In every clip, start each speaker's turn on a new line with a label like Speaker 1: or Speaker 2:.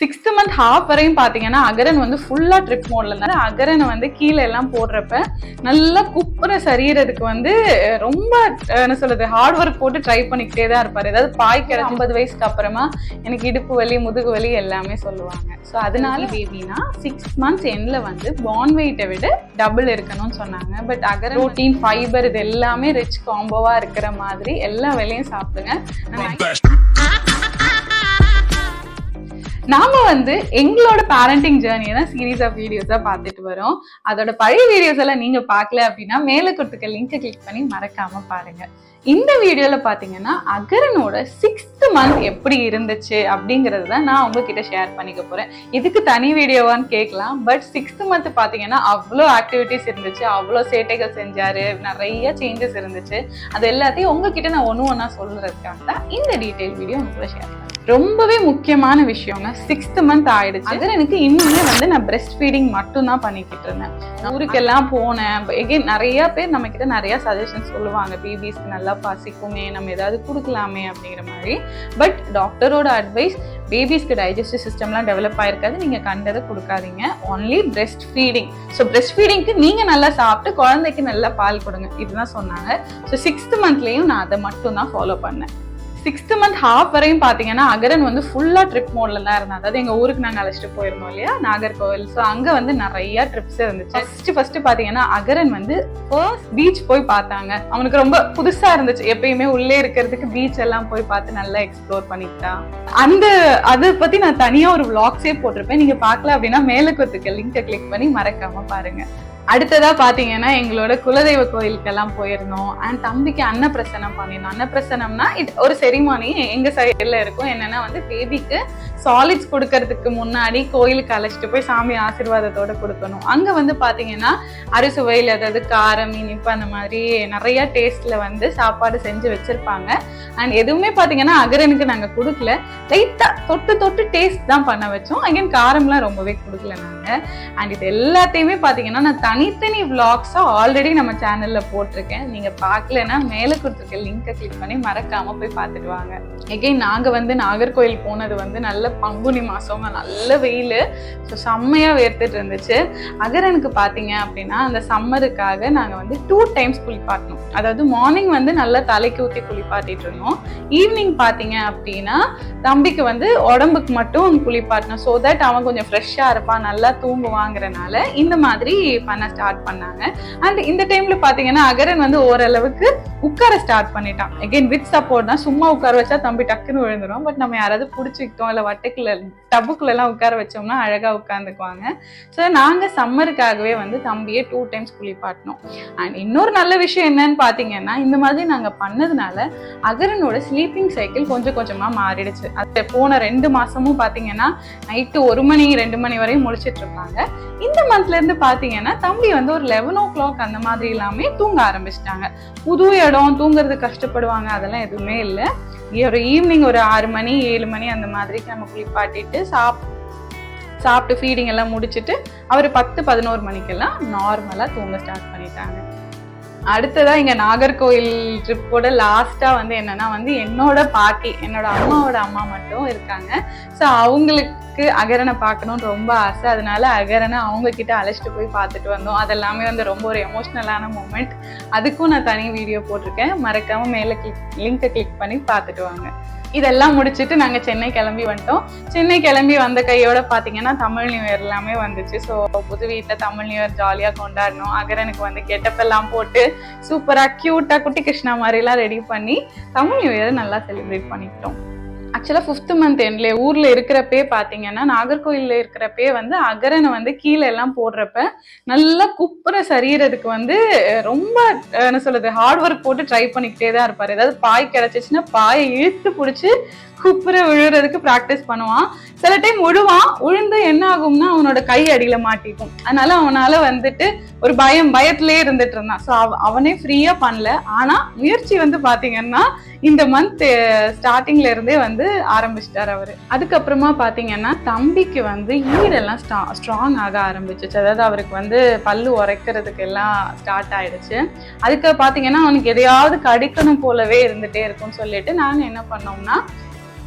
Speaker 1: Sixth month half வரையும் பாத்தீங்கன்னா அகரன் வந்து ஃபுல்லா ட்ரிப் மோட்ல இருந்தாரு. அகரனை வந்து கீழே எல்லாம் போடுறப்ப நல்லா குப்புற சரியறதுக்கு வந்து ரொம்ப என்ன சொல்றது ஹார்ட் ஒர்க் போட்டு ட்ரை பண்ணிக்கிட்டே தான் இருப்பாரு. ஏதாவது பாய்க்கிற ஐம்பது வயசுக்கு அப்புறமா எனக்கு இடுப்பு வலி முதுகு வலி எல்லாமே சொல்லுவாங்க. ஸோ அதனால பேபினா சிக்ஸ் மந்த்ஸ் எண்ட்ல வந்து பான் வெயிட்டை விட டபுள் இருக்கணும்னு சொன்னாங்க. பட் அகர ப்ரோட்டீன் ஃபைபர் இது எல்லாமே ரிச் காம்போவா இருக்கிற மாதிரி எல்லா வேலையும் சாப்பிடுங்க. நாம வந்து எங்களோட பேரண்டிங் ஜேர்னியை தான் சீரீஸ் ஆஃப் வீடியோஸா பார்த்துட்டு வரோம். அதோட பழைய வீடியோஸ் எல்லாம் நீங்க பார்க்கல அப்படின்னா மேலே கொடுத்துக்க லிங்கை கிளிக் பண்ணி மறக்காம பாருங்க. இந்த வீடியோல பாத்தீங்கன்னா அகரனோட சிக்ஸ்த் மந்த் எப்படி இருந்துச்சு அப்படிங்கறது தான் நான் உங்ககிட்ட ஷேர் பண்ணிக்க போறேன். இதுக்கு தனி வீடியோவான்னு கேட்கலாம் பட் சிக்ஸ்த் மந்த் பாத்தீங்கன்னா அவ்வளோ ஆக்டிவிட்டிஸ் இருந்துச்சு அவ்வளோ சேட்டைகள் செஞ்சாரு நிறைய சேஞ்சஸ் இருந்துச்சு. அது எல்லாத்தையும் உங்ககிட்ட நான் ஒன்று ஒன்றா சொல்றதுக்காக தான் இந்த டீட்டெயில் வீடியோ உங்களை ஷேர் பண்ணேன். ரொம்பவே முக்கியமான விஷயங்க. சிக்ஸ்த் மந்த் ஆயிடுச்சு. அது? எனக்கு இன்னுமே வந்து நான் பிரஸ்ட் ஃபீடிங் மட்டும் தான் பண்ணிக்கிட்டு இருந்தேன். ஊருக்கெல்லாம் போனேன். எகைன் நிறைய பேர் நம்ம கிட்ட நிறைய சஜஷன் சொல்லுவாங்க. பேபிஸ்க்கு நல்லா பசிக்குமே நம்ம ஏதாவது கொடுக்கலாமே அப்படிங்கிற மாதிரி. பட் டாக்டரோட அட்வைஸ் பேபிஸ்க்கு டைஜஸ்டிவ் சிஸ்டம்லாம் டெவலப் ஆயிருக்காது. நீங்க கண்டதை கொடுக்காதீங்க. Only breast feeding so breast ஃபீடிங்க்கு நீங்க நல்லா சாப்பிட்டு குழந்தைக்கு நல்லா பால் கொடுங்க. இதுதான் சொன்னாங்க. ஸோ சிக்ஸ்த் மந்த்லயும் நான் அதை மட்டும் தான் ஃபாலோ பண்ணேன். சிக்ஸ்த் மந்த் ஹாஃப் வரையும் பாத்தீங்கன்னா அகரன் வந்து ஃபுல்லா ட்ரிப் மோட்ல தான் இருந்தேன் அதாவது எங்க ஊருக்கு நாங்கள் அழைச்சிட்டு போயிருந்தோம் இல்லையா? நாகர்கோவில். ஸோ அங்க வந்து நிறைய ட்ரிப்ஸ் இருந்துச்சு. ஃபஸ்ட்டு ஃபஸ்ட்டு பாத்தீங்கன்னா அகரன் வந்து ஃபர்ஸ்ட் பீச் போய் பார்த்தாங்க. அவனுக்கு ரொம்ப புதுசா இருந்துச்சு. எப்பயுமே உள்ளே இருக்கிறதுக்கு பீச் எல்லாம் போய் பார்த்து நல்லா எக்ஸ்ப்ளோர் பண்ணிக்கிட்டான் அந்த அதை பத்தி நான் தனியா ஒரு vlogsே போட்டிருப்பேன். நீங்க பார்க்கல அப்படின்னா மேல கொத்துக்க லிங்கை கிளிக் பண்ணி மறக்காம பாருங்க. அடுத்ததா பாத்தீங்கன்னா எங்களோட குலதெய்வ கோயிலுக்கெல்லாம் போயிருந்தோம். அண்ட் தம்பிக்கு அன்னப்பிரசனம் பண்ணியிருந்தோம். அன்னப்பிரசனம்னா இது ஒரு செரிமானி எங்க சைடுல இருக்கும். என்னன்னா வந்து பேபிக்கு சாலிட்ஸ் கொடுக்கறதுக்கு முன்னாடி கோயிலுக்கு அழைச்சிட்டு போய் சாமி ஆசீர்வாதத்தோட கொடுக்கணும். அங்க வந்து பாத்தீங்கன்னா அரிசுவையில் அதாவது காரம் இனிப்பு அந்த மாதிரி நிறைய டேஸ்ட்ல வந்து சாப்பாடு செஞ்சு வச்சிருப்பாங்க. அண்ட் எதுவுமே பாத்தீங்கன்னா அகரனுக்கு நாங்க கொடுக்கல. லைட்டா தொட்டு தொட்டு டேஸ்ட் தான் பண்ண வச்சோம். அகைன் காரம்லாம் ரொம்பவே கொடுக்கல நாங்க. அண்ட் இது எல்லாத்தையுமே பாத்தீங்கன்னா நான் தனித்தனி விளாக்ஸா ஆல்ரெடி நம்ம சேனலில் போட்டிருக்கேன். நீங்கள் பார்க்கலன்னா மேலே கொடுத்துருக்க லிங்கை கிளிக் பண்ணி மறக்காமல் போய் பார்த்துட்டு வாங்க. எகைன் நாங்கள் வந்து நாகர்கோயில் போனது வந்து நல்ல பங்குனி மாதம் நல்ல வெயில். ஸோ செம்மையா வேர்த்துட்டு இருந்துச்சு. அகரனுக்கு பார்த்தீங்க அப்படின்னா அந்த சம்மருக்காக நாங்கள் வந்து டூ டைம்ஸ் குளிப்பாட்டணும். அதாவது மார்னிங் வந்து நல்லா தலைக்கு ஊற்றி குளிப்பாட்டிட்டு இருந்தோம். ஈவினிங் பார்த்தீங்க அப்படின்னா தம்பிக்கு வந்து உடம்புக்கு மட்டும் குளிப்பாட்டணும். ஸோ தட் அவன் கொஞ்சம் ஃப்ரெஷ்ஷாக இருப்பான் நல்லா தூங்குவாங்கிறனால இந்த மாதிரி பண்ண ஸ்டார்ட் பண்ணாங்க. அண்ட் இந்த டைம்ல பாத்தீங்கன்னா அகரன் வந்து ஓரளவுக்கு உட்கார ஸ்டார்ட் பண்ணிட்டான். அகைன் வித் சப்போர்ட் தான். சும்மா உட்கார வச்சா தம்பி டக்குன்னு விழுந்துடும் பட் நம்ம யாராவது பிடிச்சிக்கிட்டோம் இல்லை வட்டைக்குள்ள டப்புக்குள்ள எல்லாம் உட்கார வச்சோம்னா அழகா உட்காந்துக்குவாங்க ஸோ நாங்க சம்மருக்காகவே வந்து தம்பியை டூ டைம்ஸ் குளிப்பாட்டினோம் அண்ட் இன்னொரு நல்ல விஷயம் என்னன்னு பாத்தீங்கன்னா இந்த மாதிரி நாங்க பண்ணதுனால அகரனோட ஸ்லீப்பிங் சைக்கிள் கொஞ்சம் கொஞ்சமா மாறிடுச்சு. அது போன ரெண்டு மாசமும் பாத்தீங்கன்னா நைட்டு ஒரு மணி ரெண்டு மணி வரையும் முழிச்சிட்டு இருப்பாங்க. இந்த மந்த்ல இருந்து பாத்தீங்கன்னா தம்பி வந்து ஒரு லெவன் ஓ கிளாக் அந்த மாதிரி எல்லாமே தூங்க ஆரம்பிச்சிட்டாங்க. புது இடம் தூங்குறது கஷ்டப்படுவாங்க அதெல்லாம் எதுவுமே இல்லை. ஒரு ஈவினிங் ஒரு ஆறு மணி ஏழு மணி அந்த மாதிரி நம்ம குளிப்பாட்டிட்டு சாப் சாப்பிட்டு ஃபீடிங் எல்லாம் முடிச்சிட்டு அவர் பத்து பதினோரு மணிக்கெல்லாம் நார்மலாக தூங்க ஸ்டார்ட் பண்ணிட்டாங்க. அடுத்ததா இங்க நாகர்கோயில் ட்ரிப்போட லாஸ்டா வந்து என்னன்னா வந்து என்னோட பாட்டி என்னோட அம்மாவோட அம்மா மட்டும் இருக்காங்க. ஸோ அவங்களுக்கு அகரனை பார்க்கணும்னு ரொம்ப ஆசை. அதனால அகரனை அவங்க கிட்ட அழைச்சிட்டு போய் பார்த்துட்டு வந்தோம். அதெல்லாமே வந்து ரொம்ப ஒரு எமோஷ்னலான மூமெண்ட் அதுக்கும் நான் தனி வீடியோ போட்டிருக்கேன். மறக்காம மேலே கிளிக் லிங்கை கிளிக் பண்ணி பார்த்துட்டு வாங்க. இதெல்லாம் முடிச்சுட்டு நாங்கள் சென்னை கிளம்பி வந்துட்டோம். சென்னை கிளம்பி வந்த கையோட பார்த்தீங்கன்னா தமிழ் நியூ இயர் எல்லாமே வந்துச்சு. ஸோ புது வீட்டில் தமிழ் நியூ இயர் ஜாலியாக கொண்டாடணும். அகரனுக்கு வந்து கெட்டப் எல்லாம் போட்டு சூப்பராக க்யூட்டாக குட்டி கிருஷ்ணா மாதிரிலாம் ரெடி பண்ணி தமிழ் நியூ இயர் நல்லா செலிப்ரேட் பண்ணிக்கிட்டோம். ஆக்சுவலாக ஃபிஃப்த் மந்த் எண்ட்ல ஊரில் இருக்கிறப்பே பார்த்தீங்கன்னா நாகர்கோயிலில் இருக்கிறப்பே வந்து அகரனை வந்து கீழே எல்லாம் போடுறப்ப நல்லா குப்புற சரியறதுக்கு வந்து ரொம்ப என்ன சொல்றது ஹார்ட் ஒர்க் போட்டு ட்ரை பண்ணிக்கிட்டே தான் இருப்பாரு. ஏதாவது பாய் கிடச்சிச்சின்னா பாயை இழுத்து பிடிச்சி குப்புற விழுறதுக்கு ப்ராக்டிஸ் பண்ணுவான். சில டைம் விழுவான் உழுந்து என்ன ஆகும்னா அவனோட கை அடியில மாட்டிக்கும். அதனால அவனால வந்துட்டு ஒரு பயம் பயத்திலே இருந்துட்டு இருந்தான். ஸோ அவனே ஃப்ரீயா பண்ணல. ஆனா முயற்சி வந்து பாத்தீங்கன்னா இந்த மந்த் ஸ்டார்டிங்ல இருந்தே வந்து ஆரம்பிச்சிட்டார் அவரு. அதுக்கப்புறமா பாத்தீங்கன்னா தம்பிக்கு வந்து ஈரெல்லாம் ஸ்ட்ராங் ஆக ஆரம்பிச்சிச்சு. அதாவது அவருக்கு வந்து பல்லு உரைக்கிறதுக்கு எல்லாம் ஸ்டார்ட் ஆயிடுச்சு. அதுக்கு பாத்தீங்கன்னா அவனுக்கு எதையாவது கடிக்கணும் போலவே இருந்துட்டே இருக்கும்னு சொல்லிட்டு நாங்க என்ன பண்ணோம்னா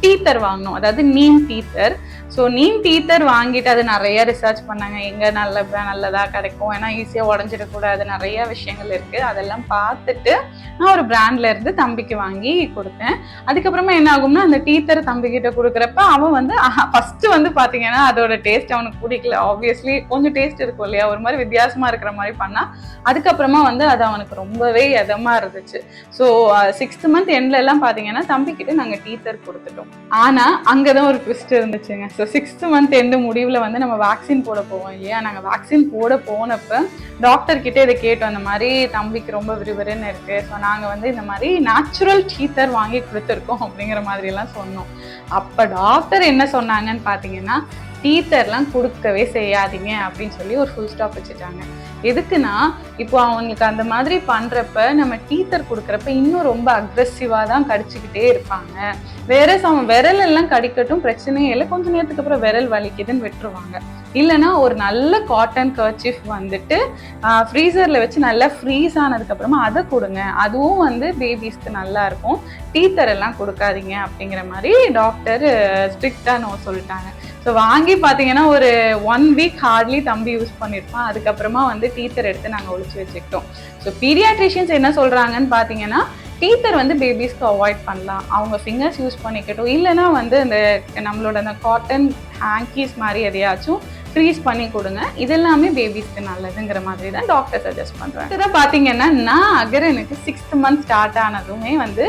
Speaker 1: டீத்தர் வாங்கினோம் அதாவது neem teether so neem teether வாங்கிட்டு அது நிறைய ரிசர்ச் பண்ணாங்க. எங்கே நல்ல நல்லதாக கிடைக்கும். ஏன்னா ஈஸியாக உடஞ்சிடக்கூடாது. நிறைய விஷயங்கள் இருக்குது அதெல்லாம் பார்த்துட்டு நான் ஒரு பிராண்ட்ல இருந்து தம்பிக்கு வாங்கி கொடுத்தேன். அதுக்கப்புறமா என்ன ஆகும்னா அந்த டீத்தர் தம்பிக்கிட்ட கொடுக்குறப்ப அவன் வந்து ஃபர்ஸ்ட் வந்து பார்த்தீங்கன்னா அதோட டேஸ்ட் அவனுக்கு பிடிக்கல. ஆப்வியஸ்லி கொஞ்சம் டேஸ்ட் இருக்கும் இல்லையா? ஒரு மாதிரி வித்தியாசமாக இருக்கிற மாதிரி பண்ணால் அதுக்கப்புறமா வந்து அது அவனுக்கு ரொம்பவே இதமாக இருந்துச்சு. ஸோ சிக்ஸ்த் மந்த் எண்ட்ல எல்லாம் பார்த்தீங்கன்னா தம்பிக்கிட்ட நாங்கள் டீத்தர் கொடுத்துட்டோம். ஆனா அங்கதான் ஒரு ட்விஸ்ட் இருந்துச்சுங்க. ஸோ சிக்ஸ்த் மந்த் எந்த முடிவில் வந்து நம்ம வேக்சின் போட போவோம் இல்லையா? நாங்கள் வேக்சின் போட போனப்ப டாக்டர் கிட்ட இதை கேட்டோம். அந்த மாதிரி தம்பிக்கு ரொம்ப விறுவிறுன்னு இருக்கு. ஸோ நாங்கள் வந்து இந்த மாதிரி நேச்சுரல் டீத்தர் வாங்கி கொடுத்துருக்கோம் அப்படிங்கிற மாதிரி எல்லாம் சொன்னோம். அப்போ டாக்டர் என்ன சொன்னாங்கன்னு பார்த்தீங்கன்னா டீத்தர்லாம் கொடுக்கவே செய்யாதீங்க அப்படின்னு சொல்லி ஒரு ஃபுல் ஸ்டாப் வச்சுட்டாங்க. எதுக்குன்னா இப்போ அவங்களுக்கு அந்த மாதிரி பண்ணுறப்ப நம்ம டீத்தர் கொடுக்குறப்ப இன்னும் ரொம்ப அக்ரெசிவாக தான் கடிச்சுக்கிட்டே இருப்பாங்க. வேற அவன் விரல் எல்லாம் கடிக்கட்டும் பிரச்சனையே இல்லை. கொஞ்ச நேரத்துக்கு அப்புறம் விரல் வலிக்குதுன்னு விட்டுருவாங்க. இல்லைன்னா ஒரு நல்ல காட்டன் கர்ச்சிஃப் வந்துட்டு ஃப்ரீசரில் வச்சு நல்லா ஃப்ரீஸ் ஆனதுக்கப்புறமா அதை கொடுங்க. அதுவும் வந்து பேபிஸ்க்கு நல்லா இருக்கும். டீத்தர் எல்லாம் கொடுக்காதீங்க அப்படிங்கிற மாதிரி டாக்டர் ஸ்ட்ரிக்டாக நோ சொல்லிட்டாங்க. ஸோ வாங்கி பார்த்தீங்கன்னா ஒரு ஒன் வீக் ஹார்ட்லி தம்பி யூஸ் பண்ணியிருப்பான் அதுக்கப்புறமா வந்து டீத்தர் எடுத்து நாங்கள் ஒழிச்சு வச்சுக்கிட்டோம். ஸோ பீடியாட்ரிஷியன்ஸ் என்ன சொல்கிறாங்கன்னு பார்த்தீங்கன்னா டீத்தர் வந்து பேபிஸ்க்கு அவாய்ட் பண்ணலாம். அவங்க ஃபிங்கர்ஸ் யூஸ் பண்ணிக்கட்டும். இல்லைன்னா வந்து இந்த நம்மளோட அந்த காட்டன் ஹேங்கீஸ் மாதிரி எதையாச்சும் ஃப்ரீஸ் பண்ணி கொடுங்க. இதெல்லாமே பேபிஸ்க்கு நல்லதுங்கிற மாதிரி தான் டாக்டர் சஜஸ்ட் பண்ணுறாங்க இதை பார்த்தீங்கன்னா நான் அகரனுக்கு சிக்ஸ்த் மந்த் ஸ்டார்ட் ஆனதுமே வந்து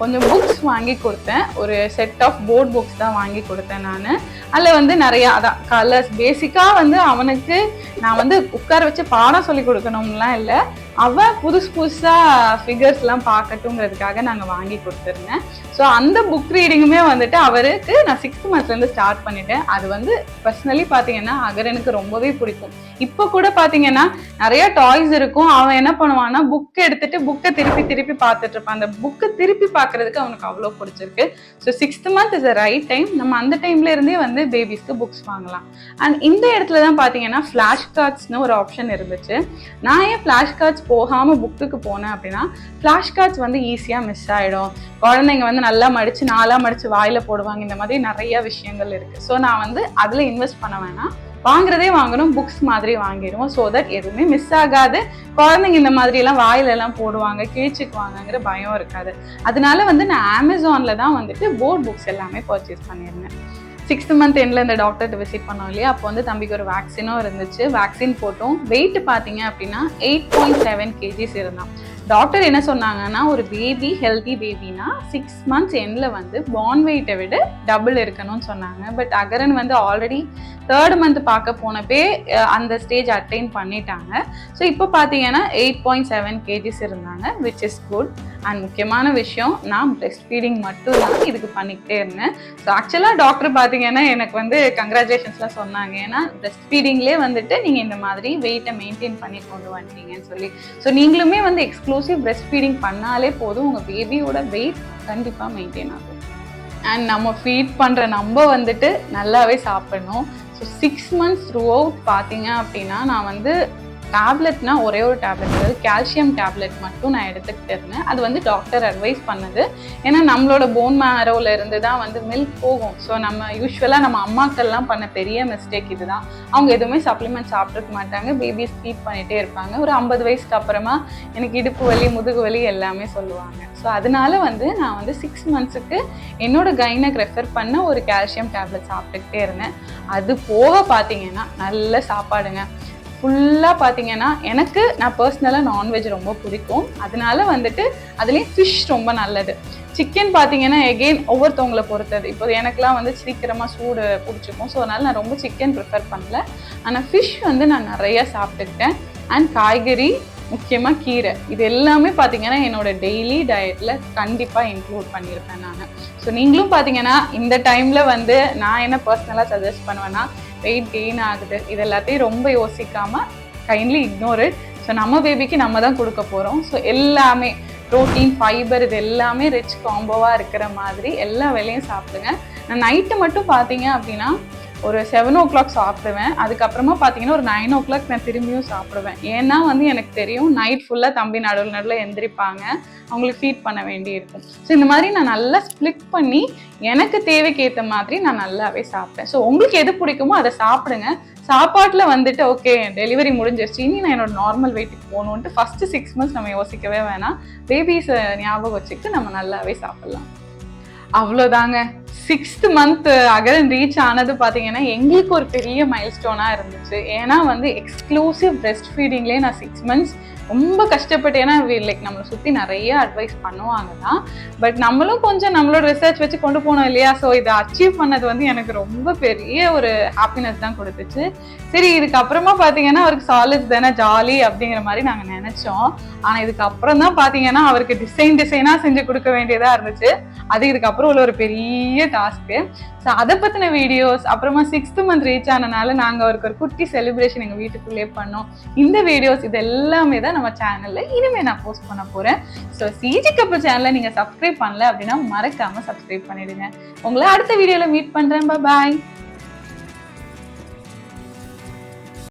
Speaker 1: கொஞ்சம் புக்ஸ் வாங்கி கொடுத்தேன். ஒரு செட் ஆஃப் போர்ட் புக்ஸ் தான் வாங்கி கொடுத்தேன் நான். அதில் வந்து நிறையா அதான் கலர்ஸ் பேசிக்காக வந்து அவனுக்கு நான் வந்து உட்கார வச்சு பாடம் சொல்லி கொடுக்கணும்லாம் இல்லை. அவ புதுசு புதுசாக ஃபிகர்ஸ்லாம் பார்க்கட்டுங்கிறதுக்காக நாங்கள் வாங்கி கொடுத்துருந்தேன். ஸோ அந்த புக் ரீடிங்குமே வந்துட்டு அவருக்கு நான் சிக்ஸ்த் மந்த்ஸ்லேருந்து ஸ்டார்ட் பண்ணிட்டேன். அது வந்து பர்சனலி பார்த்தீங்கன்னா அகரனுக்கு ரொம்பவே பிடிக்கும். இப்போ கூட பார்த்தீங்கன்னா நிறைய டாய்ஸ் இருக்கும். அவன் என்ன பண்ணுவான்னா புக் எடுத்துட்டு புக்கை திருப்பி திருப்பி பார்த்துட்டு இருப்பான். அந்த புக்கை திருப்பி பார்க்கறதுக்கு அவனுக்கு அவ்வளோ பிடிச்சிருக்கு. So sixth month is a right time நம்ம அந்த டைம்ல இருந்தே வந்து பேபிஸ்க்கு புக்ஸ் வாங்கலாம். அண்ட் இந்த இடத்துல தான் பார்த்தீங்கன்னா ஃப்ளாஷ் கார்ட்ஸ்னு ஒரு ஆப்ஷன் இருந்துச்சு. நான் ஏன் ஃப்ளாஷ் கார்ட்ஸ் போகாமல் புக்குக்கு போனேன் அப்படின்னா ஃப்ளாஷ் கார்ட்ஸ் வந்து ஈஸியாக மிஸ் ஆகிடும் குழந்தைங்க வந்து நல்லா மடித்து நாளாக மடித்து வாயில் போடுவாங்க. இந்த மாதிரி நிறைய விஷயங்கள் இருக்குது ஸோ நான் வந்து அதில் இன்வெஸ்ட் பண்ண வேணாம். வாங்குறதே வாங்கணும் புக்ஸ் மாதிரி வாங்கிடுவோம். ஸோ தட் எதுவுமே மிஸ் ஆகாது. குழந்தைங்க இந்த மாதிரி எல்லாம் வாயில எல்லாம் போடுவாங்க கிழிச்சுக்குவாங்கங்கிற பயம் இருக்காது. அதனால வந்து நான் அமேசானில் தான் வந்துட்டு போர்ட் புக்ஸ் எல்லாமே பர்ச்சேஸ் பண்ணியிருந்தேன். சிக்ஸ்த் மந்த் எண்டில் இந்த டாக்டர்கிட்ட விசிட் பண்ணோம் இல்லையா? அப்போ வந்து தம்பிக்கு ஒரு வேக்சினும் இருந்துச்சு. வேக்சின் போட்டோம். வெயிட் பார்த்தீங்க அப்படின்னா எயிட் பாயிண்ட் செவன் கேஜிஸ் இருந்தான். டாக்டர் என்ன சொன்னாங்கன்னா ஒரு பேபி ஹெல்தி பேபினா சிக்ஸ் மந்த்ஸ் எண்டில் வந்து பான் வெயிட்டை விட டபுள் இருக்கணும்னு சொன்னாங்க. பட் அகரன் வந்து ஆல்ரெடி தேர்ட் மந்த் பார்க்க போனப்பே அந்த ஸ்டேஜ் அட்டைன் பண்ணிட்டாங்க. ஸோ இப்போ பார்த்தீங்கன்னா எயிட் பாயிண்ட் செவன் கேஜிஸ் இருந்தாங்க விச் இஸ் குட் அண்ட் முக்கியமான விஷயம் நான் பிரெஸ்ட் ஃபீடிங் மட்டும் தான் இதுக்கு பண்ணிக்கிட்டே இருந்தேன். ஸோ ஆக்சுவலாக டாக்டர் பார்த்தீங்கன்னா எனக்கு வந்து கங்க்ராச்சுலேஷன்ஸ்லாம் சொன்னாங்க. ஏன்னா பிரெஸ்ட் ஃபீடிங்லேயே வந்துட்டு நீங்கள் இந்த மாதிரி வெயிட்டை மெயின்டைன் பண்ணி கொண்டு வந்துட்டீங்கன்னு சொல்லி. ஸோ நீங்களுமே வந்து எக்ஸ்க்ளூசிவ் பிரெஸ்ட் ஃபீடிங் பண்ணாலே போதும். உங்கள் பேபியோட வெயிட் கண்டிப்பாக மெயின்டைன் ஆகும். அண்ட் நம்ம ஃபீட் பண்ணுற நம்ம வந்துட்டு நல்லாவே சாப்பிடணும். So six months throughout பார்த்தீங்க அப்படின்னா நான் வந்து டேப்லெட்னா ஒரே ஒரு டேப்லெட் அதாவது கால்சியம் டேப்லெட் மட்டும் நான் எடுத்துக்கிட்டு இருந்தேன். அது வந்து டாக்டர் அட்வைஸ் பண்ணது. ஏன்னா நம்மளோட போன் மேரோவில் இருந்து தான் வந்து மில்க் போகும். ஸோ நம்ம யூஸ்வலாக நம்ம அம்மாக்கள்லாம் பண்ண பெரிய மிஸ்டேக் இதுதான். அவங்க எதுவுமே சப்ளிமெண்ட் சாப்பிட்ருக்க மாட்டாங்க. பேபிஸ் ஃபீட் பண்ணிகிட்டே இருப்பாங்க. ஒரு ஐம்பது வயசுக்கு அப்புறமா எனக்கு இடுப்பு வலி முதுகு வலி எல்லாமே சொல்லுவாங்க. ஸோ அதனால வந்து நான் வந்து சிக்ஸ் மந்த்ஸுக்கு என்னோட கைனக் ரெஃபர் பண்ண ஒரு கால்சியம் டேப்லெட் சாப்பிட்டுக்கிட்டே இருந்தேன். அது போக பார்த்தீங்கன்னா நல்ல சாப்பாடுங்க. ஃபுல்லாக பார்த்தீங்கன்னா எனக்கு நான் பர்சனலாக நான்வெஜ் ரொம்ப பிடிக்கும். அதனால வந்துட்டு அதுலேயும் ஃபிஷ் ரொம்ப நல்லது. சிக்கன் பார்த்தீங்கன்னா எகெயின் ஒவ்வொருத்தவங்களை பொறுத்தது. இப்போ எனக்குலாம் வந்து சீக்கிரமாக சூடு பிடிச்சிக்கும் ஸோ அதனால் நான் ரொம்ப சிக்கன் ப்ரிஃபர் பண்ணல. ஆனால் ஃபிஷ் வந்து நான் நிறையா சாப்பிட்டுக்கிட்டேன். அண்ட் காய்கறி முக்கியமாக கீரை. இது எல்லாமே பார்த்தீங்கன்னா என்னோட டெய்லி டயட்டில் கண்டிப்பாக இன்க்ளூட் பண்ணியிருப்பேன் நான். ஸோ நீங்களும் பார்த்தீங்கன்னா இந்த டைமில் வந்து நான் என்ன பர்சனலாக சஜஸ்ட் பண்ணுவேன்னா வெயிட் கெயின் ஆகுது. இது எல்லாத்தையும் ரொம்ப யோசிக்காம கைண்ட்லி இக்னோர் இட் ஸோ நம்ம பேபிக்கு நம்ம தான் கொடுக்க போகிறோம் ஸோ எல்லாமே ப்ரோட்டீன் ஃபைபர் இது எல்லாமே ரிச் காம்போவாக இருக்கிற மாதிரி எல்லா வேலையும் சாப்பிடுங்க. நான் நைட்டு மட்டும் பார்த்தீங்க அப்படின்னா ஒரு செவன் ஓ கிளாக் சாப்பிடுவேன். அதுக்கப்புறமா பார்த்தீங்கன்னா ஒரு நைன் ஓ கிளாக் நான் திரும்பியும் சாப்பிடுவேன். ஏன்னா வந்து எனக்கு தெரியும் நைட் ஃபுல்லாக தம்பி நடுவில் நடுவில் எந்திரிப்பாங்க. அவங்களுக்கு ஃபீட் பண்ண வேண்டி இருக்கும் ஸோ இந்த மாதிரி நான் நல்லா ஸ்ப்ளிட் பண்ணி எனக்கு தேவைக்கு ஏற்ற மாதிரி நான் நல்லாவே சாப்பிட்டேன் ஸோ உங்களுக்கு எது பிடிக்குமோ அதை சாப்பிடுங்க. சாப்பாட்டில் வந்துட்டு ஓகே டெலிவரி முடிஞ்சிருச்சு. இனி நான் என்னோட நார்மல் வெயிட்டுக்கு போகணுன்ட்டு ஃபஸ்ட்டு சிக்ஸ் மந்த்ஸ் நம்ம யோசிக்கவே வேணாம். பேபிஸை ஞாபகம் வச்சுக்கிட்டு நம்ம நல்லாவே சாப்பிட்லாம். அவ்வளோதாங்க சிக்ஸ்த் மந்த் அகரன் ரீச் ஆனது பார்த்தீங்கன்னா எங்களுக்கு ஒரு பெரிய மைல் ஸ்டோனாக இருந்துச்சு. ஏன்னா வந்து எக்ஸ்க்ளூசிவ் பிரெஸ்ட் ஃபீடிங்லேயே நான் சிக்ஸ் மந்த்ஸ் ரொம்ப கஷ்டப்பட்டு ஏன்னா லைக் நம்மளை சுற்றி நிறைய அட்வைஸ் பண்ணுவாங்க தான். பட் நம்மளும் கொஞ்சம் நம்மளோட ரிசர்ச் வச்சு கொண்டு போனோம் இல்லையா? ஸோ இதை அச்சீவ் பண்ணது வந்து எனக்கு ரொம்ப பெரிய ஒரு ஹாப்பினஸ் தான் கொடுத்துச்சு. சரி இதுக்கப்புறமா பார்த்தீங்கன்னா அவருக்கு சாலிட் தானே ஜாலி அப்படிங்கிற மாதிரி நாங்கள் நினச்சோம். ஆனால் இதுக்கப்புறம் தான் பார்த்தீங்கன்னா அவருக்கு டிசைன் டிசைனாக செஞ்சு கொடுக்க வேண்டியதாக இருந்துச்சு. அது இதுக்கப்புறம் உள்ள ஒரு பெரிய டாஸ்க்கு ஸோ அதை பற்றின வீடியோஸ் அப்புறமா சிக்ஸ்த்து மந்த் ரீச் ஆனனால நாங்கள் அவருக்கு ஒரு குட்டி செலிப்ரேஷன் எங்கள் வீட்டுக்குள்ளேயே பண்ணோம். இந்த வீடியோஸ் இது எல்லாமே தான் நம்ம சேனலில் இனிமேல் நான் போஸ்ட் பண்ண போகிறேன் ஸோ சிஜி கப்பல் சேனலை நீங்கள் சப்ஸ்கிரைப் பண்ணல அப்படின்னா மறக்காமல் சப்ஸ்கிரைப் பண்ணிடுங்க. உங்களை அடுத்த வீடியோவில் மீட் பண்ணுறேன் பாய்